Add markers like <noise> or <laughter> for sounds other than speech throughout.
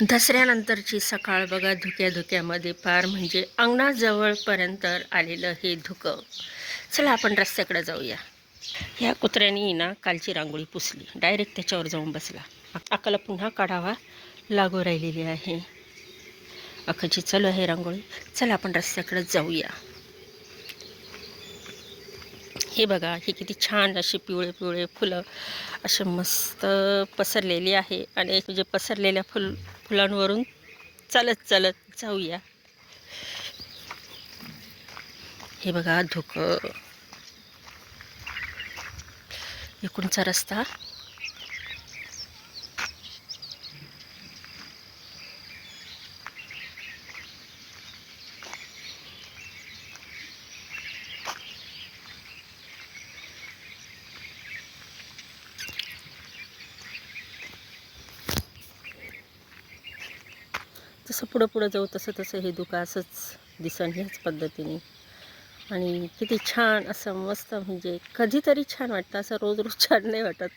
दसऱ्यानंतरची सकाळ बघा धुक्या धुक्यामध्ये पार म्हणजे अंगणाजवळपर्यंत आलेलं हे धुकं. चला आपण रस्त्याकडे जाऊया. ह्या कुत्र्यानी ना कालची रांगोळी पुसली. डायरेक्ट त्याच्यावर जाऊन बसला. अकाला पुन्हा काढावा लागू राहिलेली आहे. अखाची चालू आहे रांगोळी. चला आपण रस्त्याकडे जाऊया. हे बघा हे किती छान असे पिवळे पिवळे फुलं असे मस्त पसरलेली आहे. आणि म्हणजे पसरलेल्या फुल फुलांवरून. चालत चालत जाऊया. हे बघा धुकं. इकडूनचा रस्ता. जसं पुढं पुढं जाऊ तसं तसं हे दुका असंच दिसन ह्याच पद्धतीने. आणि किती छान असं मस्त म्हणजे कधीतरी छान वाटतं असं रोज रोज छान नाही वाटत.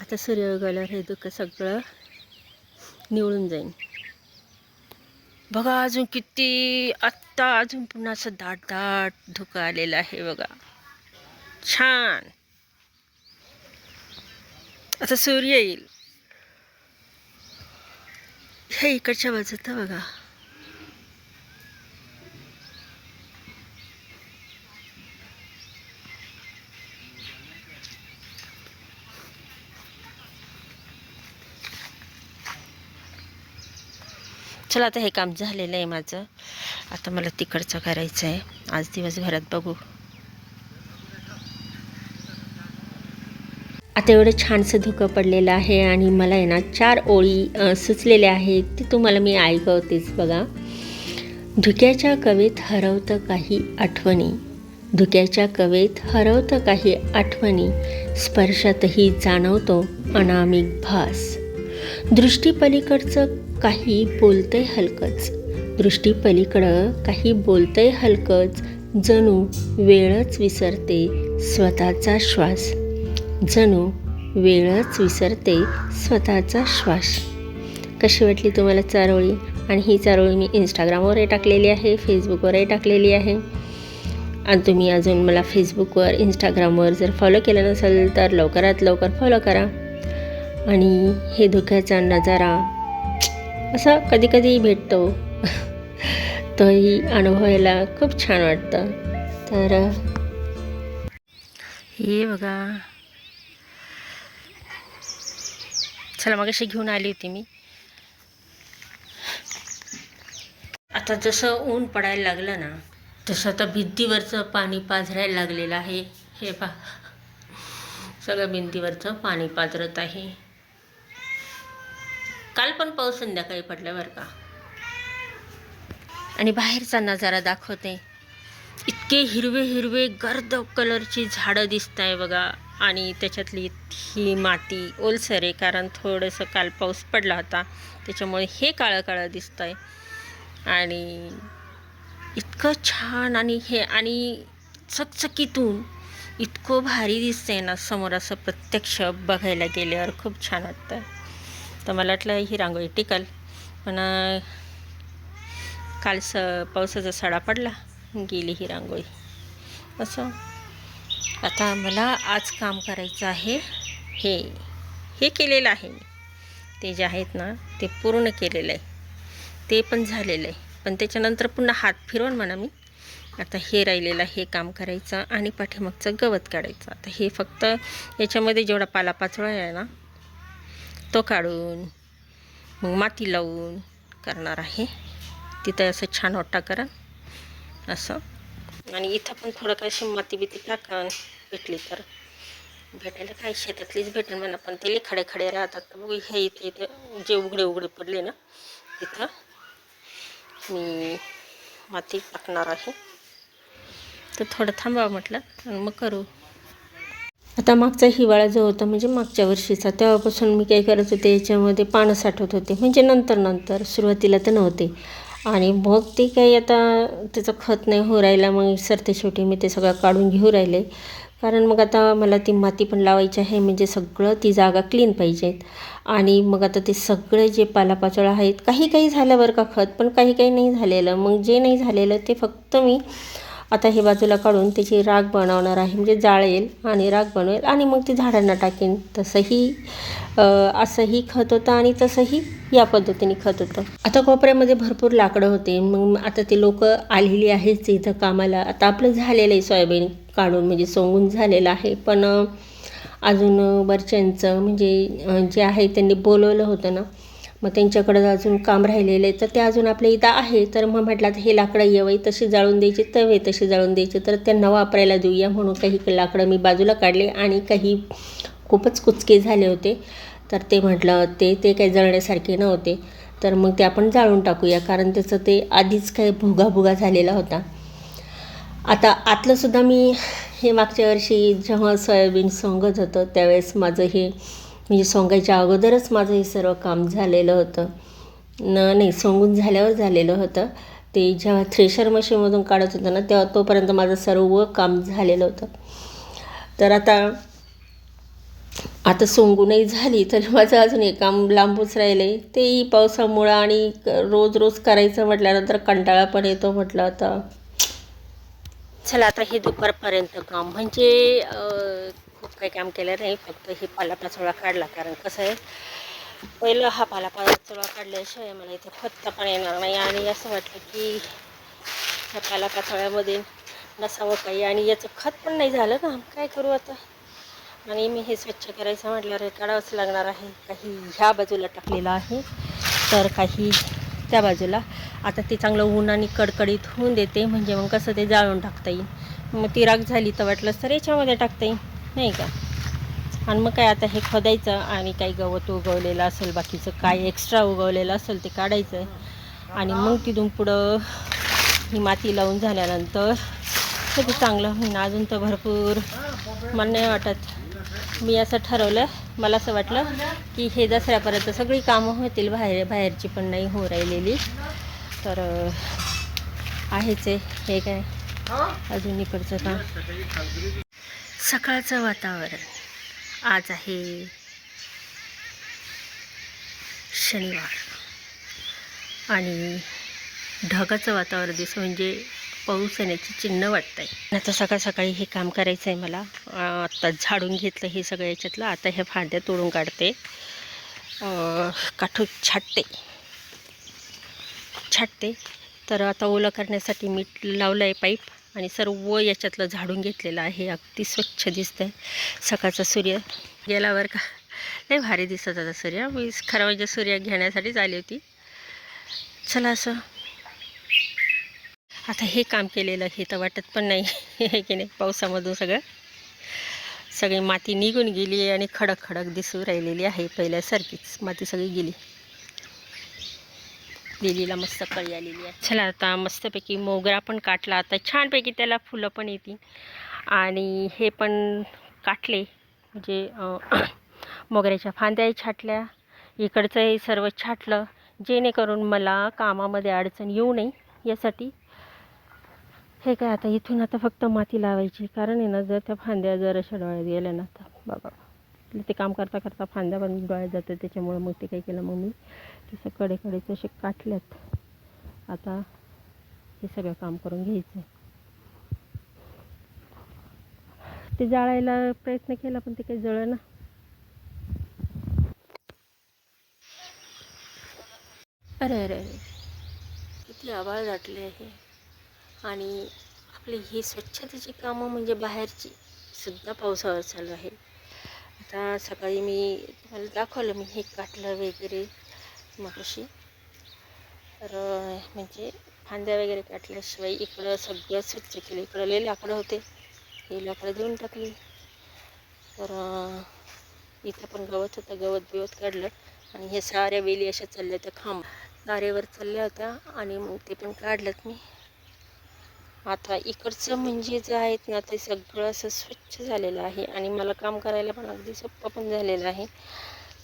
आता सूर्य उगवल्यावर हे दुःख सगळं निवळून जाईन. बघा अजून किती आत्ता अजून पुन्हा असं दाट दाट धुकं आलेलं आहे बघा. छान. आता सूर्य येईल. हे इकडच्या बाजूत बघा. चला आता हे काम झालेलं आहे माझं. आता मला तिकडचं करायचं आहे आज दिवसभरात बघू. आता एवढं छानसं धुकं पडलेलं आहे आणि मला आहे ना चार ओळी सुचलेल्या आहेत ते तुम्हाला मी ऐकवतेच बघा. धुक्याच्या कवेत हरवतं काही आठवणी. धुक्याच्या कवेत हरवतं काही आठवणी. स्पर्शातही जाणवतो अनामिक भास. दृष्टीपलीकडचं काही बोलतंय हलकंच. दृष्टीपलीकडं काही बोलतंय हलकंच. जणू वेळच विसरते स्वतःचा श्वास. जणू वेळच विसरते स्वतःचा श्वास. कशी वाटली तुम्हाला चारोळी? आणि ही चारोळी मी इंस्टाग्रामवरही टाकलेली आहे फेसबुकवरही टाकलेली आहे. आणि तुम्ही अजून मला फेसबुकवर इंस्टाग्रामवर जर फॉलो केलं नसेल तर लवकरात लवकर फॉलो करा. आणि हे धुक्याचा नजारा असा कधी कधी भेटतो. <laughs> तोही अनुभवायला खूप छान वाटतं. तर हे बघा. चला मग घेऊन आली होती मी. आता जसं ऊन पडायला लागलं ना तसं आता भिंतीवरचं पाणी पाझरायला लागलेलं आहे. हे पा सगळं भिंतीवरचं पाणी पाझरत आहे. काल पण पाऊस संध्याकाळी पडल्यावर का. आणि बाहेरचा नजारा दाखवते. इतके हिरवे हिरवे गर्द कलरची झाडं दिसत आहे बघा. आणि त्याच्यातली ही माती ओलसर आहे कारण थोडंसं काल पाऊस पडला होता. त्याच्यामुळे हे काळं काळं दिसतं आहे आणि इतकं छान आणि हे आणि चकचकीतून इतकं भारी दिसतंय ना समोर असं प्रत्यक्ष बघायला गेल्यावर खूप छान वाटतं तर मला वाटलं ही रांगोळी टिकल. पण काल स पावसाचा सडा पडला. गेली ही रांगोळी. असं. आता मला आज काम करायचं आहे. हे हे केलेलं आहे मी. ते जे आहेत ना ते पूर्ण केलेलं आहे. ते पण झालेलं आहे. पण त्याच्यानंतर पुन्हा हात फिरवून म्हणा मी. आता हे राहिलेलं हे काम करायचं आणि पाठीमागचं गवत काढायचं. आता हे फक्त याच्यामध्ये जेवढा पालापाचोळा आहे ना तो काढून मग माती लावून करणार आहे. तिथं असं छान ओटा करा. असं. आणि इथं पण थोडं काय अशी बिती टाकन भेटली तर. भेटायला काय शेतातलीच भेटेल म्हणा पण ते खडे खडे राहतात. तर बघू हे इथे इथे जे उघडे उघडे पडले ना तिथं मी माती टाकणार आहे. तर थोडं थांबावं म्हटलं आणि मग करू. आता मागचा हिवाळा जो होता म्हणजे मागच्या वर्षीचा तेव्हापासून मी काय करत होते याच्यामध्ये पानं साठवत होते. म्हणजे नंतर नंतर सुरुवातीला तर नव्हते. आणि मग ते काही आता त्याचं खत नाही हो राहिला मग सरते शेवटी मी ते सगळं काढून घेऊ राहिले. कारण मग आता मला ती माती पण लावायची आहे म्हणजे सगळं ती जागा क्लीन पाहिजेत आणि मग आता ते सगळे जे पालापाचोळा आहेत काही काही झालं बरं का खत पण काही काही नाही झालेलं. मग जे नाही झालेलं ते फक्त मी आता हे बाजूला काढून त्याची राग बनवणार आहे. म्हणजे जाळेल आणि राग बनवेल आणि मग ती झाडांना टाकेन. तसंही असंही खत होतं आणि तसंही या पद्धतीने खत होतं. आता कोपऱ्यामध्ये भरपूर लाकडं होते. मग आता ते लोक आलेली आहेच इथं कामाला. आता आपलं झालेलं आहे सोयाबीन काढून. म्हणजे सोंगून झालेलं आहे. पण अजून बरच्यांचं म्हणजे जे आहे त्यांनी बोलवलं होतं ना मग त्यांच्याकडं अजून काम राहिलेलं आहे. तर ते अजून आपल्या इथं आहे. तर मग म्हटलं आता हे लाकडं येवई तशी जाळून द्यायची तवे तशी जाळून द्यायचे. तर त्यांना वापरायला देऊया. म्हणून काही लाकडं मी बाजूला काढले आणि काही खूपच कुचके झाले होते. तर ते म्हटलं ते ते काही जळण्यासारखे नव्हते. तर मग ते आपण जाळून टाकूया. कारण त्याचं ते आधीच काही भुगाभुगा झालेला होता. आता आतलंसुद्धा मी हे मागच्या वर्षी जेव्हा सोयाबीन सोंगत होतं त्यावेळेस माझं हे म्हणजे सोंगायच्या अगोदरच माझं हे सर्व काम झालेलं होतं. न नाही सोंगून झाल्यावर झालेलं होतं. ते जेव्हा थ्रेशर मशीनमधून काढत होतं ना तेव्हा तोपर्यंत माझं सर्व काम झालेलं होतं. तर आता आता सोंगूनही झाली तर माझं अजून एक काम लांबूच राहिलं आहे तेही पावसामुळं आणि क- रोज रोज करायचं म्हटल्यानंतर कंटाळा पण येतो म्हटलं आता. चला आता हे दुपारपर्यंत काम. म्हणजे काही काम केलं नाही फक्त हे पालापाचोळा काढला. कारण कसं आहे पहिलं हा पालापाचोळा काढल्याशिवाय मला इथे फत्ता पण येणार नाही. आणि असं वाटलं की ह्या पालापाचोळ्यामध्ये नसावं काही. आणि याचं खत पण नाही झालं ना. काय करू आता? आणि मी हे स्वच्छ करायचं म्हटल्यावर रे काढावंच लागणार आहे. काही ह्या बाजूला टाकलेलं आहे. तर काही त्या बाजूला. आता ते चांगलं ऊन आणि कडकडीत होऊन देते. म्हणजे मग कसं ते जाळून टाकता येईल. मग ती राख झाली तर वाटलं तर याच्यामध्ये टाकता येईल. नाही का? आणि मग काय आता हे खोदायचं आणि काही गवत उगवलेलं असेल बाकीचं काय एक्स्ट्रा उगवलेलं असेल ते काढायचं. आणि मग तिथून पुढं ही माती लावून झाल्यानंतर तर ते चांगलं. होईन अजून तर भरपूर मला नाही वाटत. मी असं ठरवलं मला असं वाटलं की हे दसऱ्यापर्यंत सगळी कामं होतील बाहेर बाहेरची पण नाही हो राहिलेली. तर आहेच आहे. हे काय? अजून इकडचं काम. सकाळचं वातावरण. आज आहे शनिवार. आणि ढगाचं वातावरण दिसतं म्हणजे पाऊस येण्याची चिन्ह वाटत आहे आता सकाळ सकाळी हे काम करायचं आहे मला आत्ता झाडून घेतलं हे सगळं याच्यातलं. आता ह्या फांद्या तोडून काढते. काठू छाटते. छाटते. तर आता ओलं करण्यासाठी मीठ लावलं आहे पाईप. आणि सर्व याच्यातलं झाडून घेतलेलं आहे. अगदी स्वच्छ दिसतं आहे सकाळचा सूर्य गेल्यावर का. नाही भारी दिसत होता सूर्य. मी खरं म्हणजे सूर्य घेण्यासाठीच आली होती. चला असं. आता हे काम केलेलं हे तर वाटत पण नाही. हे की नाही? पावसामधून सगळं. सगळी माती निघून गेली आणि खडक खडक दिसू राहिलेली आहे. पहिल्यासारखीच माती सगळी गेली. लिलीला मस्त कळी आलेली आहे. चला आता मस्तपैकी मोगरा पण काटला. आता छानपैकी त्याला फुलं पण येतील. आणि हे पण काटले. म्हणजे <clears throat> मोगऱ्याच्या फांद्याही छाटल्या. इकडचंही सर्व छाटलं. जेणेकरून मला कामामध्ये अडचण येऊ नये यासाठी. हे काय आता इथून आता फक्त माती लावायची. कारण आहे ना जर त्या फांद्या जर अशा डोळ्यात गेल्या ना तर बाबा. ते काम करता करता फांद्या पण डोळ्यात जातं त्याच्यामुळं मग ते काय केलं मग मी. तसं कडेकडेच असे काटल्यात. आता हे सगळं काम करून घ्यायचं ते जाळायला प्रयत्न केला पण ते काही जळ ना. अरे अरे अरे. किती आभाळ दाटले आहे आणि आपली ही स्वच्छतेची कामं म्हणजे बाहेरची सुद्धा पावसाळा चालू आहे. आता सकाळी मी तुम्हाला दाखवलं मी हे काटलं वगैरे. मगाशी तर म्हणजे फांद्या वगैरे काटल्याशिवाय इकडं सगळं स्वच्छ केलं. इकडं लई लाकडं होते. हे लाकडं देऊन टाकली. तर इथं पण गवत होतं. गवत बिवत काढलं. आणि हे साऱ्या वेली अशा चालल्या त्या खांब तारेवर चालल्या होत्या. आणि मग ते पण काढलं मी. आता इकडचं म्हणजे जे आहेत ना ते सगळं असं स्वच्छ झालेलं आहे. आणि मला काम करायला पण अगदी सोप्पं पण झालेलं आहे.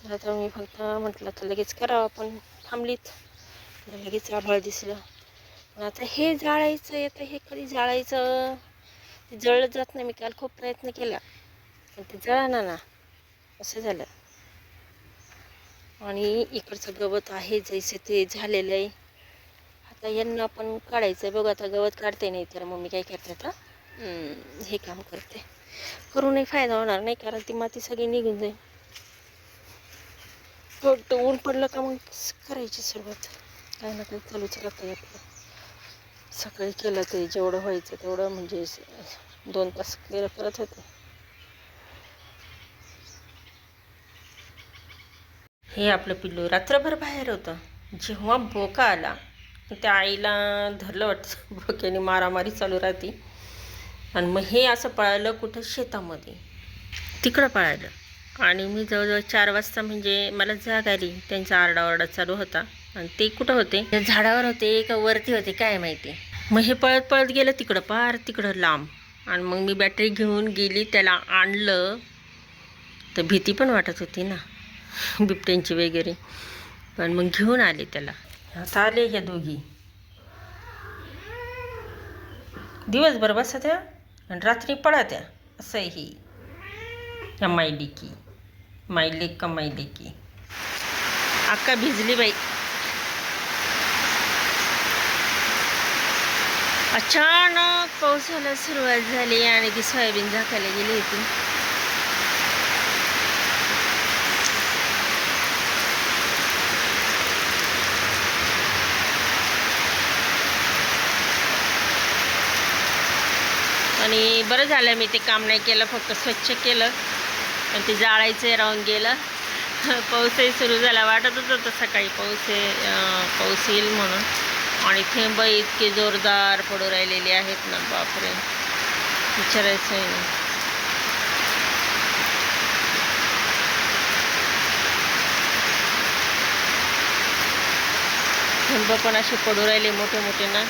तर आता मी फक्त म्हटलं तर लगेच करावं पण थांबलीत. लगेच आभाळ दिसलं. पण आता हे जाळायचं आहे आता हे कधी जाळायचं ते जळलं जात नाही. मी काल खूप प्रयत्न केला पण ते जळाना ना. असं झालं. आणि इकडचं गवत आहे जैसे ते झालेलं आहे. आता यांना पण काढायचं आहे बघ आता गवत काढते नाही तर मग मी काय करते आता हे काम करते. करूनही फायदा होणार नाही कारण ती माती सगळी निघून जाईल. थोडं ऊन पडलं का मग करायची सुरुवात? काही ना काही चालूच राहतं आपलं. सकाळी केलं ते जेवढं व्हायचं तेवढं म्हणजे दोन तास केलं करत होते. हे आपलं पिल्लू रात्रभर बाहेर होतं. जेव्हा बोका आला त्या आईला धरलं वाटतं बोक्याने मारामारी चालू राहते. आणि मग हे असं पळालं कुठं? शेतामध्ये. तिकडं पळालं. आणि मी जवळजवळ चार वाजता म्हणजे मला जाग आली त्यांचा आरडाओरडा चालू होता. आणि ते कुठं होते? झाडावर होते का वरती होते काय माहिती. मग हे पळत पळत गेलं तिकडं पार तिकडं लांब. आणि मग मी बॅटरी घेऊन गेली त्याला आणलं. तर भीती पण वाटत होती ना बिबट्यांची वगैरे. पण मग घेऊन आले त्याला. आता आले ह्या दोघी. दिवसभर बसत्या आणि रात्री पळत्या असं ही मायलिकी मायलेक. का मायलेकी अक्का भिजली बाई। अचानक पावसाला सुरुवात झाली आणि ती सोयाबीन झाकायला गेली होती. आणि बरं झालं मी ते काम नाही केलं फक्त स्वच्छ केलं. पण ते जाळायचं राहून गेलं. पाऊसही सुरू झाला. वाटतच होतं सकाळी पाऊस आहे पाऊस येईल म्हणून. आणि थेंब इतके जोरदार पडू राहिलेले आहेत ना बापरे. विचारायचं आहे ना थेंब पण असे पडू राहिले मोठे मोठे ना.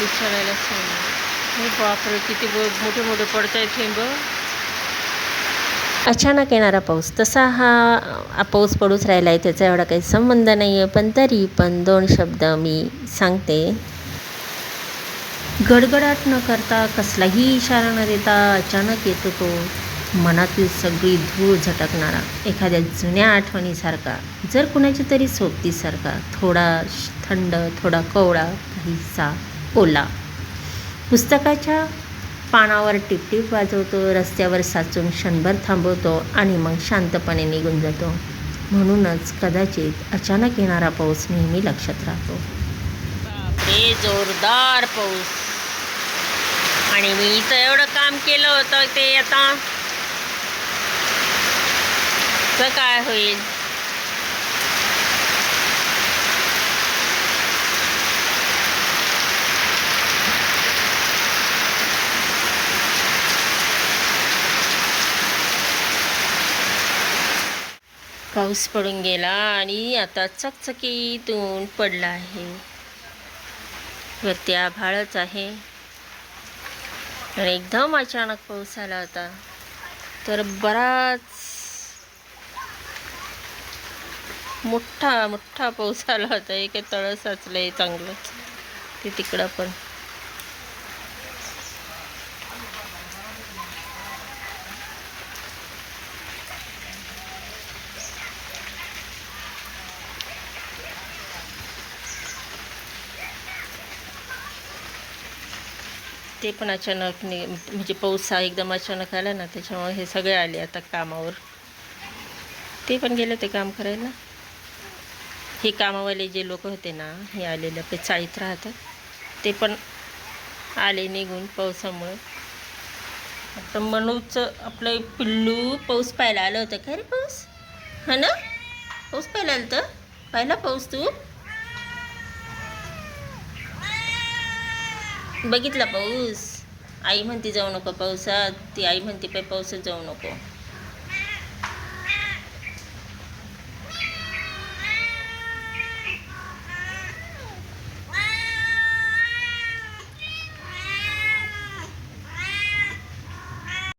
विचारायला सांग बापरे किती मोठे मोठे पडत आहेत थेंब. अचानक येणारा पाऊस. तसा हा पाऊस पडूच राहिला आहे त्याचा एवढा काही संबंध नाही आहे पण तरी पण दोन शब्द मी सांगते. गडगडाट न करता कसलाही इशारा न देता अचानक येतो तो. मनातील सगळी धूळ झटकणारा एखाद्या जुन्या आठवणीसारखा जर कुणाची तरी सोबतीसारखा थोडा श- थंड थोडा कोवळा काहीसा ओला. पुस्तकाच्या पानावर टिपटिप वाजवतो रस्त्यावर साचून क्षणभर थांबवतो आणि मग शांतपणे निघून जातो. म्हणूनच कदाचित अचानक येणारा पाऊस नेहमी लक्षात राहतो. बापरे जोरदार पाऊस. आणि मी इथं एवढं काम केलं होतं ते आता. तर काय होईल? पाऊस पडून गेला आणि आता चकचकीत ऊन पडला आहे. वरती आभाळच आहे. आणि एकदम अचानक पाऊस आला होता. तर बराच मोठा मोठा पाऊस आला होता. एक तळं साचलं आहे चांगलंच. ते तिकडं पण. ते पण अचानक नि म्हणजे पाऊस हा एकदम अचानक आला ना त्याच्यामुळे हे सगळे आले आता कामावर. ते पण गेले ते काम करायला. हे कामावाले जे लोक होते ना हे आलेले आपले चाळीत राहतात. ते पण आले निघून पावसामुळे. आता मनोजचं आपलं पिल्लू पाऊस पाहायला आलं होतं का रे पाऊस? हा ना? पाऊस पाहायला आलं तर पाहिला पाऊस तू? बघितला पाऊस? आई म्हणते जाऊ नको पावसात. ती आई म्हणते पाय पावसात जाऊ नको.